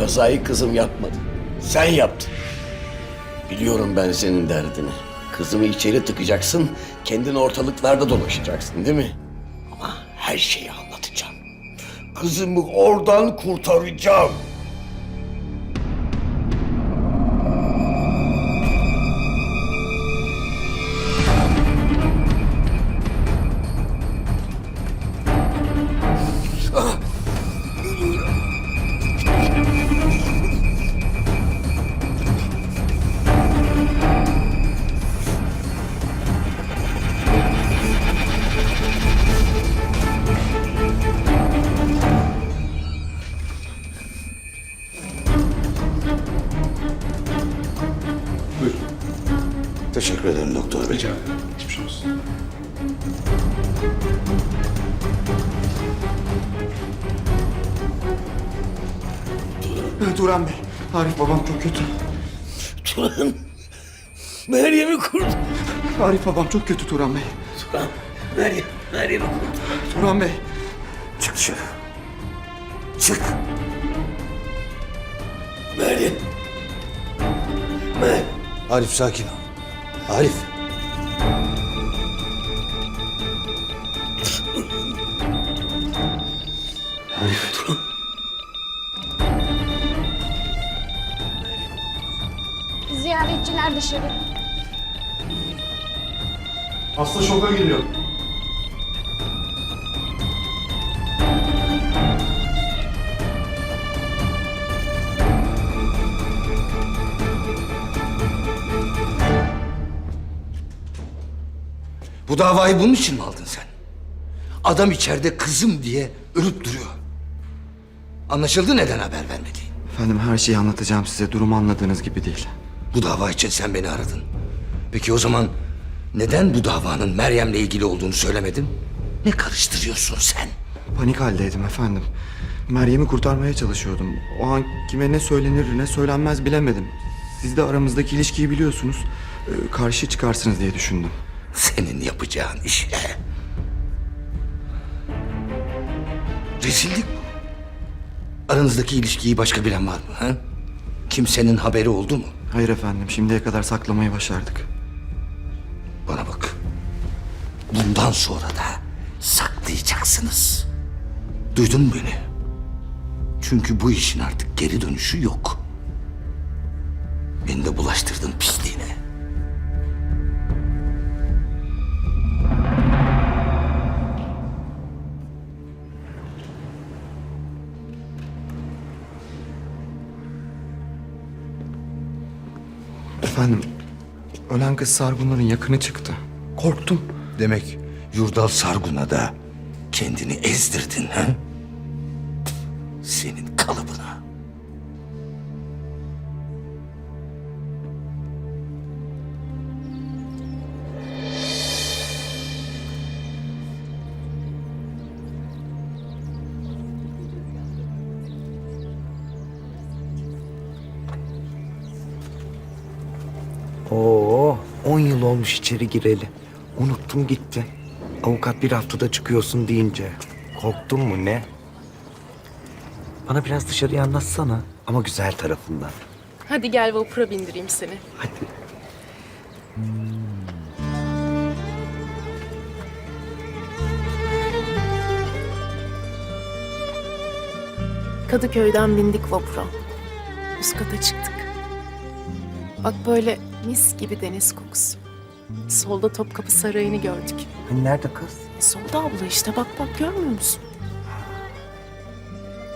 kazayı kızım yapmadı. Sen yaptın. Biliyorum ben senin derdini. Kızımı içeri tıkacaksın, kendin ortalıklarda dolaşacaksın değil mi? Ama her şeyi anlatacağım. Kızımı oradan kurtaracağım. Turan Bey, Arif babam çok kötü. Turan, Meryem'i kurdu. Arif babam çok kötü Turan Bey. Turan, Meryem, Meryem'i kurdu. Turan Bey. Çık dışarı. Çık. Meryem. Meryem. Arif sakin ol. Arif. Ziyaretçiler dışarı. Hasta şoka giriyor. Bu davayı bunun için mi aldın sen? Adam içeride kızım diye ölüp duruyor. Anlaşıldı neden haber vermediğin. Efendim her şeyi anlatacağım size. Durumu anladığınız gibi değil. Bu dava için sen beni aradın. Peki o zaman neden bu davanın Meryem'le ilgili olduğunu söylemedin? Ne karıştırıyorsun sen? Panik haldeydim efendim. Meryem'i kurtarmaya çalışıyordum. O an kime ne söylenir ne söylenmez bilemedim. Siz de aramızdaki ilişkiyi biliyorsunuz. Ee, karşı çıkarsınız diye düşündüm. Senin yapacağın iş ne? Rezillik bu. Aranızdaki ilişkiyi başka bilen var mı? Ha? Kimsenin haberi oldu mu? Hayır efendim şimdiye kadar saklamayı başardık. Bana bak. Bundan sonra da saklayacaksınız. Duydun mu beni? Çünkü bu işin artık geri dönüşü yok. Efendim ölen kız Sargunların yakını çıktı. Korktum. Demek Yurdal Sargun'a da kendini ezdirdin ha? Senin kalıbına. Oo, 10 yıl olmuş içeri gireli. Unuttum gitti. Avukat bir haftada çıkıyorsun deyince. Korktun mu ne? Bana biraz dışarıya anlatsana. Ama güzel tarafından. Hadi gel vapura bindireyim seni. Hadi. Kadıköy'den bindik vapura. Üst kata çıktık. Bak böyle mis gibi deniz kokusu. Solda Topkapı Sarayı'nı gördük. Hani nerede kız? E, solda abla işte bak bak görmüyor musun?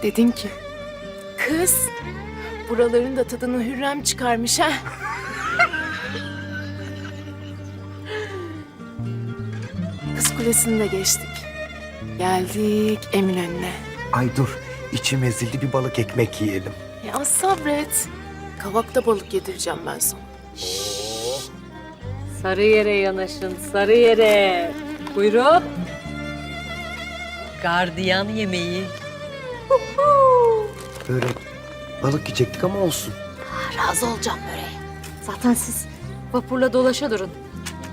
Dedin ki kız buraların da tadını Hürrem çıkarmış ha. Kız Kulesi'ni de geçtik. Geldik Eminönü'ne. Ay dur. içim ezildi bir balık ekmek yiyelim. Ya sabret. Kavakta balık yedireceğim ben sana. Sarı yere yanaşın, sarı yere. Buyurun. Gardiyan yemeği. Börek. Balık yiyecektik ama olsun. Razı olacağım böreğe. Zaten siz vapurla dolaşa durun.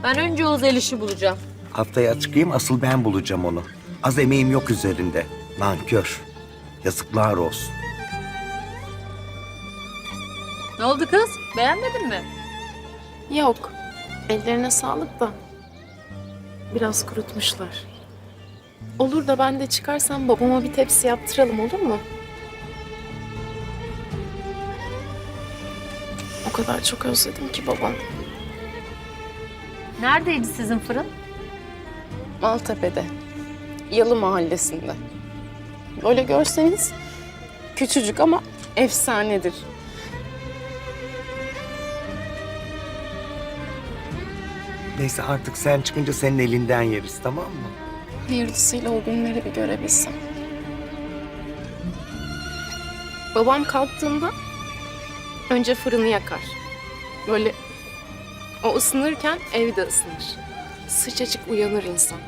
Ben önce o Zeliş'i bulacağım. Haftaya çıkayım asıl ben bulacağım onu. Az emeğim yok üzerinde. Nankör. Yazıklar olsun. Ne oldu kız? Beğenmedin mi? Yok. Ellerine sağlık da. Biraz kurutmuşlar. Olur da ben de çıkarsam babama bir tepsi yaptıralım olur mu? O kadar çok özledim ki babam. Neredeydi sizin fırın? Maltepe'de. Yalı mahallesinde. Böyle görseniz küçücük ama efsanedir. Neyse artık sen çıkınca senin elinden yeriz tamam mı? Hayırlısıyla o günleri bir görebilsem. Babam kalktığında önce fırını yakar. Böyle o ısınırken ev de ısınır. Sıcacık uyanır insan.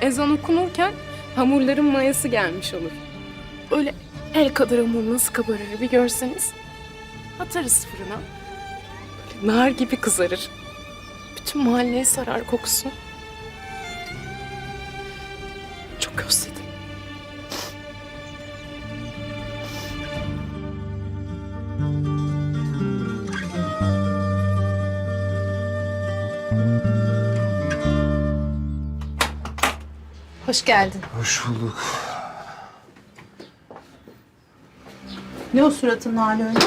Ezan okunurken hamurların mayası gelmiş olur. Öyle el kadar hamur nasıl kabarır bir görseniz. Atarız fırına. Böyle nar gibi kızarır. Bütün mahalleye sarar kokusu. Çok özledim. Hoş geldin. Hoş bulduk. Ne o suratın hali öyle?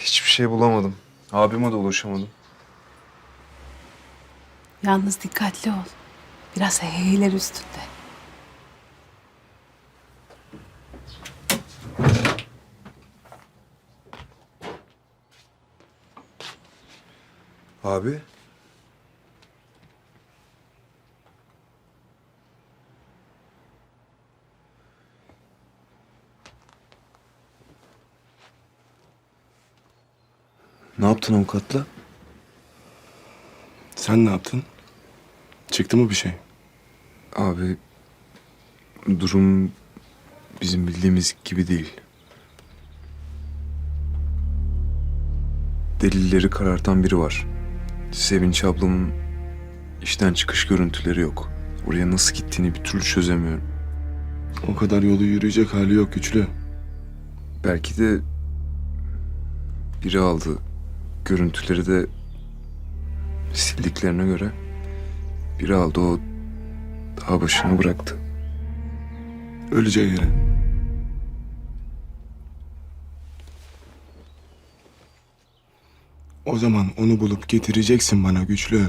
Hiçbir şey bulamadım. Abime de ulaşamadım. Yalnız dikkatli ol. Biraz heyler üstünde. Abi? Ne yaptın avukatla? Sen ne yaptın? Çıktı mı bir şey? Abi durum bizim bildiğimiz gibi değil. Delilleri karartan biri var. Sevinç ablamın işten çıkış görüntüleri yok. Oraya nasıl gittiğini bir türlü çözemiyorum. O kadar yolu yürüyecek hali yok güçlü. Belki de biri aldı. Görüntüleri de sildiklerine göre biri aldı o dağ başına bıraktı. Öleceği yere. O zaman onu bulup getireceksin bana güçlü.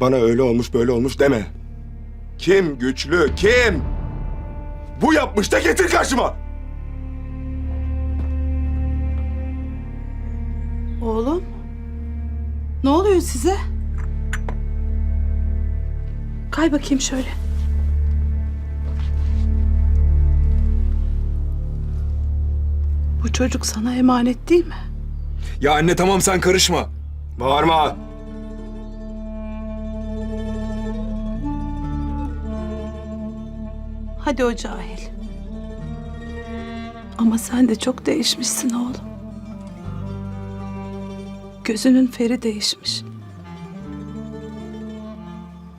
Bana öyle olmuş böyle olmuş deme. Kim güçlü kim? Bu yapmış da getir karşıma. Oğlum. Ne oluyor size? Kay bakayım şöyle. Bu çocuk sana emanet değil mi? Ya anne tamam sen karışma. Bağırma. Hadi o cahil. Ama sen de çok değişmişsin oğlum. Gözünün feri değişmiş.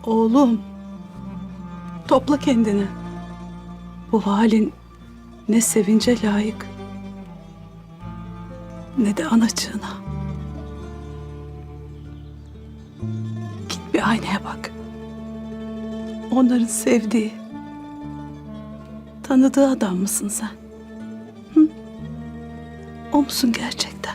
Oğlum. Topla kendini. Bu halin ne sevince layık ne de anacığına. Git bir aynaya bak. Onların sevdiği, tanıdığı adam mısın sen? Hı? O musun gerçekten?